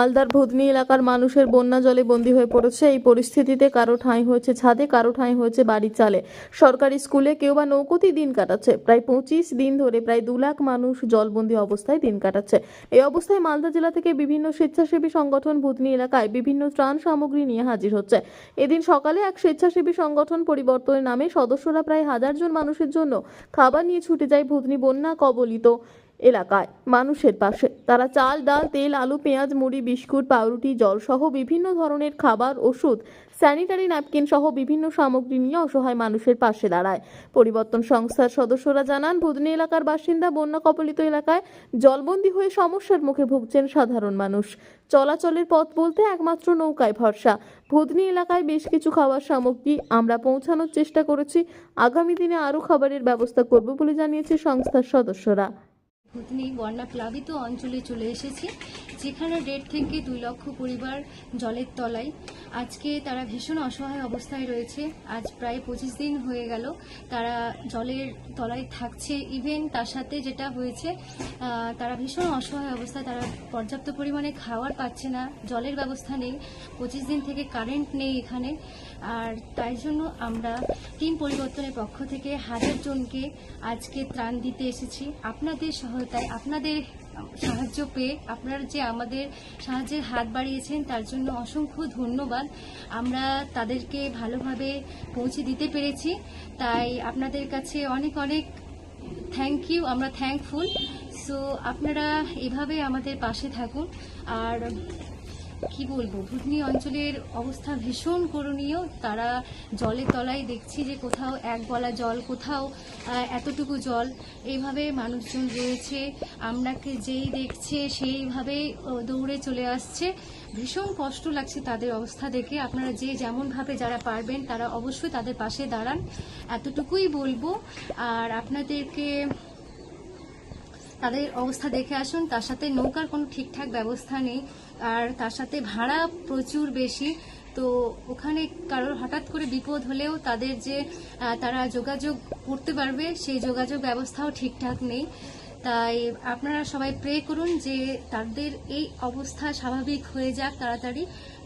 মালদার ভুদনি এলাকার মানুষের বন্যা জলে বন্দী হয়ে পড়েছে। এই পরিস্থিতিতে কারও ঠাঁই হয়েছে ছাদে, কারও ঠাঁই হয়েছে বাড়ির চালে। সরকারি স্কুলে কেউ বা নৌকোতেই দিন কাটাচ্ছে। প্রায় পঁচিশ দিন ধরে প্রায় দু লাখ মানুষ জলবন্দী অবস্থায় দিন কাটাচ্ছে। এই অবস্থায় মালদা জেলা থেকে বিভিন্ন স্বেচ্ছাসেবী সংগঠন ভুতনি এলাকায় বিভিন্ন ত্রাণ সামগ্রী নিয়ে হাজির হচ্ছে। এদিন সকালে এক স্বেচ্ছাসেবী সংগঠন পরিবর্তনের নামে সদস্যরা প্রায় হাজার জন মানুষের জন্য খাবার নিয়ে ছুটে যায় ভুতনি বন্যা কবলিত। এলাকায়। মানুষের পাশে। তারা চাল, ডাল, তেল, আলু, পেঁয়াজ, মুড়ি, বিস্কুট, পাউরুটি, জল সহ বিভিন্ন ধরনের খাবার, ওষুধ, স্যানিটারি ন্যাপকিন সহ বিভিন্ন সামগ্রী নিয়ে অসহায় মানুষের পাশে দাঁড়ায়। পরিবর্তন সংস্থার সদস্যরা জানান ভুদনি এলাকার বাসিন্দা বন্যা কবলিত এলাকায় জলবন্দী হয়ে সমস্যার মুখে ভুগছেন সাধারণ মানুষ। চলাচলের পথ বলতে একমাত্র নৌকায় ভরসা। ভুদনি এলাকায় বেশ কিছু খাবার সামগ্রী আমরা পৌঁছানোর চেষ্টা করেছি। আগামী দিনে আরও খাবারের ব্যবস্থা করব বলে জানিয়েছে সংস্থার সদস্যরা। ভুতনি, বন্যা প্লাবিত অঞ্চলে চলে এসেছি, যেখানে দেড় থেকে দুই লক্ষ পরিবার জলের তলায়। আজকে তারা ভীষণ অসহায় অবস্থায় রয়েছে। আজ প্রায় পঁচিশ দিন হয়ে গেল তারা জলের তলায় থাকছে। ইভেন তার সাথে যেটা হয়েছে তারা ভীষণ অসহায় অবস্থায়, তারা পর্যাপ্ত পরিমাণে খাবার পাচ্ছে না, জলের ব্যবস্থা নেই, পঁচিশ দিন থেকে কারেন্ট নেই এখানে। আর তাই জন্য আমরা টিম পরিবর্তনের পক্ষ থেকে হাজার জনকে আজকে ত্রাণ দিতে এসেছি। আপনাদের সহায়তায় আপনাদের সাহায্য পেয়ে আপনারা যে আমাদের সাহায্যের হাত বাড়িয়েছেন, তার জন্য অসংখ্য ধন্যবাদ। আমরা তাদেরকে ভালোভাবে পৌঁছে দিতে পেরেছি, তাই আপনাদের কাছে অনেক অনেক থ্যাংক ইউ আমরা থ্যাংকফুল সো আপনারা এভাবে আমাদের পাশে থাকুন, আর কি বলব? ভুতনি অঞ্চলের অবস্থা ভীষণ করণীয়। তারা জলের তলায় দেখছি যে কোথাও এক গলা জল, কোথাও এতটুকু জল। এইভাবে মানুষজন রয়েছে। আমরাকে যেই দেখছে, সেইভাবে দৌড়ে চলে আসছে। ভীষণ কষ্ট লাগছে তাদের অবস্থা দেখে। আপনারা যে যেমনভাবে যারা পারবেন, তারা অবশ্যই তাদের পাশে দাঁড়ান। এতটুকুই বলব। আর আপনাদেরকে তাদের অবস্থা দেখে আসুন। তার সাথে নৌকার কোনো ঠিকঠাক ব্যবস্থা নেই আর তার সাথে ভাড়া প্রচুর বেশি। তো ওখানে কারোর হঠাৎ করে বিপদ হলেও তাদের যে তারা যোগাযোগ করতে পারবে, সেই যোগাযোগ ব্যবস্থাও ঠিকঠাক নেই। তাই আপনারা সবাই প্রে করুন যে তাদের এই অবস্থা স্বাভাবিক হয়ে যাক তাড়াতাড়ি।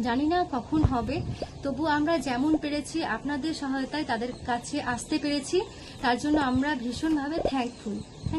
জানি না কখন হবে। তবু আমরা যেমন পেরেছি, আপনাদের সহায়তায় তাদের কাছে আসতে পেরেছি। তার জন্য আমরা ভীষণভাবে থ্যাঙ্কফুল